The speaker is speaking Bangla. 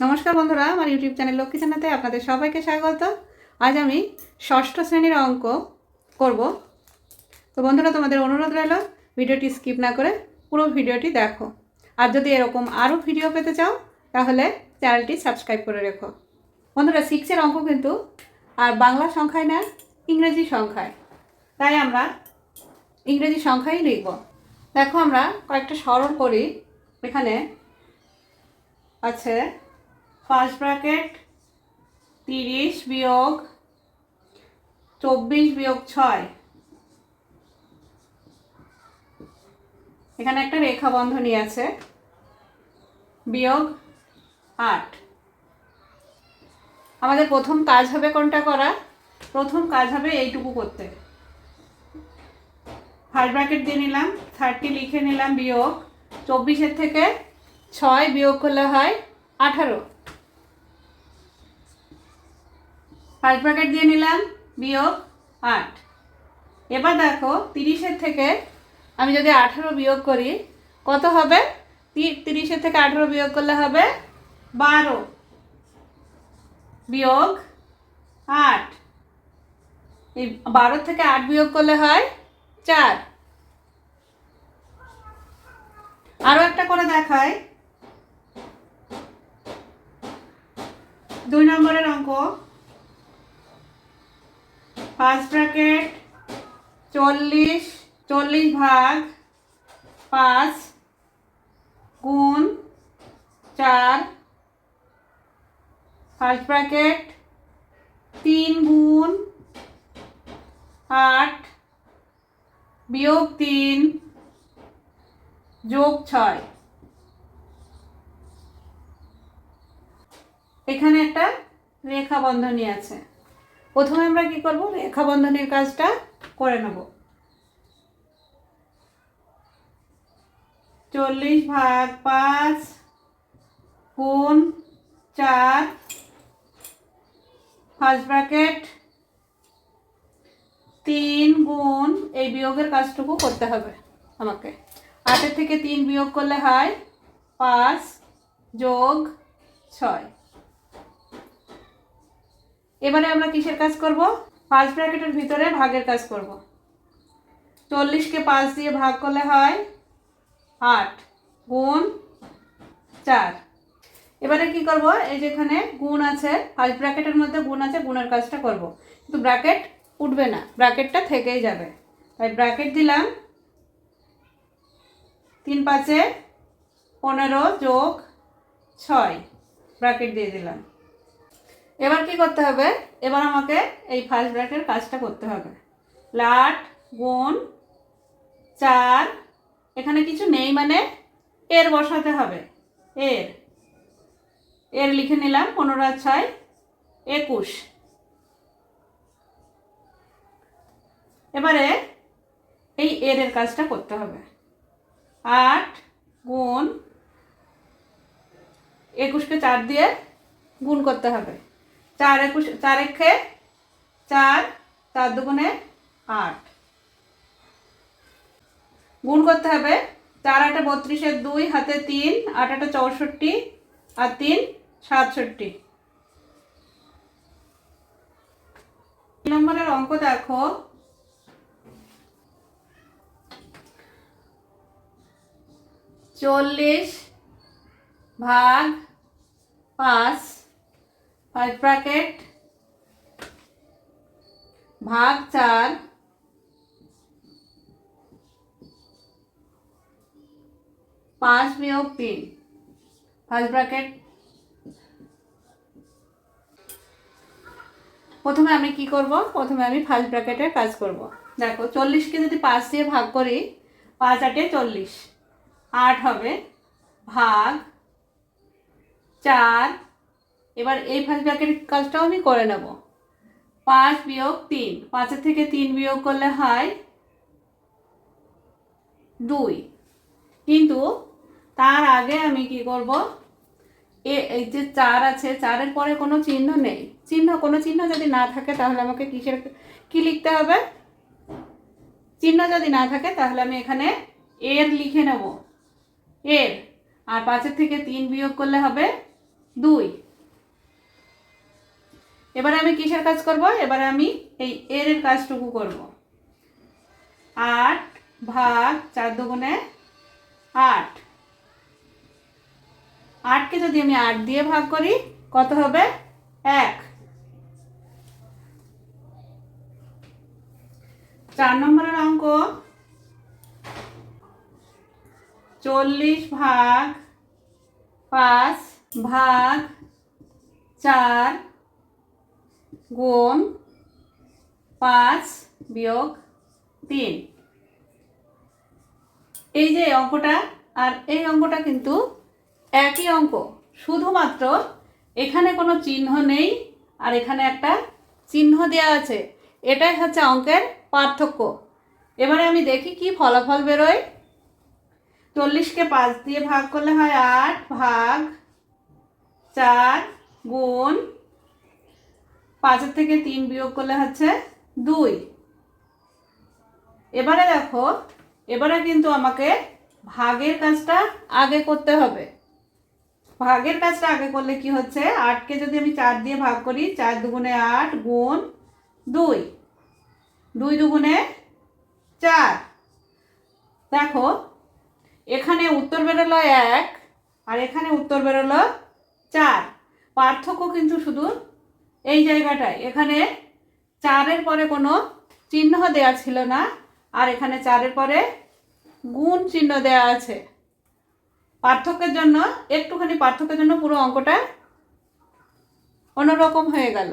নমস্কার বন্ধুরা, আমার ইউটিউব চ্যানেল লক্ষ্মী চ্যানেলতে আপনাদের সবাইকে স্বাগত। আজ আমি ষষ্ঠ শ্রেণির অঙ্ক করব। তো বন্ধুরা, তোমাদের অনুরোধ রইল, ভিডিওটি স্কিপ না করে পুরো ভিডিওটি দেখো। আর যদি এরকম আরও ভিডিও পেতে চাও, তাহলে চ্যানেলটি সাবস্ক্রাইব করে রেখো। বন্ধুরা সিক্সের অঙ্ক কিন্তু আর বাংলা সংখ্যায় না, ইংরেজি সংখ্যায়। তাই আমরা ইংরেজি সংখ্যাই লিখব। দেখো আমরা কয়েকটা সরল করি। এখানে আছে ফার্স্ট ব্র্যাকেট তিরিশ বিয়োগ চব্বিশ বিয়োগ ছয়। এখানে একটা রেখা বন্ধনী আছে। বিয়োগ আট। আমাদের প্রথম কাজ হবে কোনটা করা প্রথম কাজ হবে এইটুকু করতে। ফার্স্ট ব্র্যাকেট দিয়ে নিলাম, থার্টি লিখে নিলাম বিয়োগ। চব্বিশের থেকে ছয় বিয়োগ করলে হয় আঠারো। ফার্স্ট ব্র্যাকেট দিয়ে নিলাম, বিয়োগ আট। এবার দেখো, তিরিশের থেকে আমি যদি আঠারো বিয়োগ করি, কত হবে? তিরিশের থেকে আঠারো বিয়োগ করলে হবে বারো। বিয়োগ আট। এই বারো থেকে আট বিয়োগ করলে হয় চার। আরও একটা করে দেখায় দুই নম্বরের অঙ্ক। ফার্স্ট ব্র্যাকেট চল্লিশ চল্লিশ ভাগ পাঁচ গুণ চার ফার্স্ট ব্র্যাকেট তিন গুণ আট, বিয়োগ তিন, যোগ ছয়। এখানে একটা রেখা বন্ধনী আছে। প্রথমে আমরা কি করব? রেখা বন্ধনের কাজটা করে নেব। চল্লিশ ভাগ পাঁচ গুণ চার ফার্স্ট ব্র্যাকেট তিন গুণ এই বিয়োগের কাজটুকু করতে হবে আমাকে। আটের থেকে তিন বিয়োগ করলে হয় পাঁচ যোগ ছয়। এবারে আমরা কিসের কাজ করব? ফার্স্ট ব্র্যাকেটের ভিতরে ভাগের কাজ করব। চল্লিশকে পাঁচ দিয়ে ভাগ করলে হয় আট গুণ চার। এবারে কি করব? এই যেখানে গুণ আছে ফার্স্ট ব্র্যাকেটের মধ্যে গুণ আছে, গুণের কাজটা করব। কিন্তু ব্র্যাকেট উঠবে না, ব্র্যাকেটটা থেকেই যাবে। তাই ব্র্যাকেট দিলাম। তিন পাঁচে পনেরো যোগ ছয়, ব্র্যাকেট দিয়ে দিলাম। এবার কি করতে হবে? এবার আমাকে এই ফার্স্ট ব্র্যাকের কাজটা করতে হবে। লাট, গুণ, চার, এখানে কিছু নেই মানে এর বসাতে হবে। এর এর লিখে নিলাম পনেরো ছয় একুশ। এবারে এই এর এর কাজটা করতে হবে। আট, গুণ, একুশকে চার দিয়ে গুণ করতে হবে। চার একুশ, চার একে চার চার দুগুণে আট। গুণ করতে হবে, চার আটে বত্রিশের দুই, হাতে তিন, আট আটে চৌষট্টি, আর তিন সাতষট্টি। নম্বরের অঙ্ক দেখো। চল্লিশ ভাগ পাঁচ ফাইভ ব্র্যাকেট ভাগ চার। পাঁচ বিয়োগ তিন। ফার্স্ট ব্র্যাকেট প্রথমে আমি কি করব? প্রথমে আমি ফার্স্ট ব্র্যাকেটের কাজ করব। দেখো, চল্লিশকে যদি পাঁচ দিয়ে ভাগ করি, পাঁচ আটে চল্লিশ। আট হবে। ভাগ চার এবার এই ফার্স্ট ব্র্যাকেটের কাজটাও আমি করে নেব। পাঁচ বিয়োগ তিন, পাঁচের থেকে তিন বিয়োগ করলে হয় দুই। কিন্তু তার আগে আমি কি করব? এ, এই যে চার আছে, চারের পরে কোনো চিহ্ন নেই। চিহ্ন, কোনো চিহ্ন যদি না থাকে তাহলে আমাকে কিসের, কি লিখতে হবে? চিহ্ন যদি না থাকে তাহলে আমি এখানে এর লিখে নেব। এর, আর পাঁচের থেকে তিন বিয়োগ করলে হবে দুই। এবারে আমি কিসের কাজ করব? এবারে আমি এই এর এর কাজটুকু করব। আট ভাগ চার দুগুণে আট। আটকে যদি আমি আট দিয়ে ভাগ করি, কত হবে? এক। চার নম্বরের অঙ্ক। চল্লিশ ভাগ পাঁচ ভাগ চার গুণ পাঁচ বিয়োগ তিন। এই যে অঙ্কটা, আর এই অঙ্কটা কিন্তু একই অঙ্ক, শুধুমাত্র এখানে কোনো চিহ্ন নেই আর এখানে একটা চিহ্ন দেওয়া আছে। এটাই হচ্ছে অঙ্কের পার্থক্য। এবারে আমি দেখি কি ফলাফল বেরোয়। চল্লিশকে পাঁচ দিয়ে ভাগ করলে হয় আট, ভাগ চার গুণ পাঁচের থেকে তিন বিয়োগ করলে হচ্ছে দুই। এবারে দেখো, এবারে কিন্তু আমাকে ভাগের কাজটা আগে করতে হবে। ভাগের কাজটা আগে করলে কি হচ্ছে? আটকে যদি আমি চার দিয়ে ভাগ করি, চার দুগুণে আট গুণ দুই। দুই দুগুণে চার। দেখো, এখানে উত্তর বেরোলো এক আর এখানে উত্তর বেরোলো চার। পার্থক্য কিন্তু শুধু এই জায়গাটায়। এখানে চারের পরে কোনো চিহ্ন দেয়া ছিল না, আর এখানে চারের পরে গুণ চিহ্ন দেয়া আছে। পার্থক্যের জন্য, একটুখানি পার্থক্যের জন্য পুরো অঙ্কটা অন্যরকম হয়ে গেল।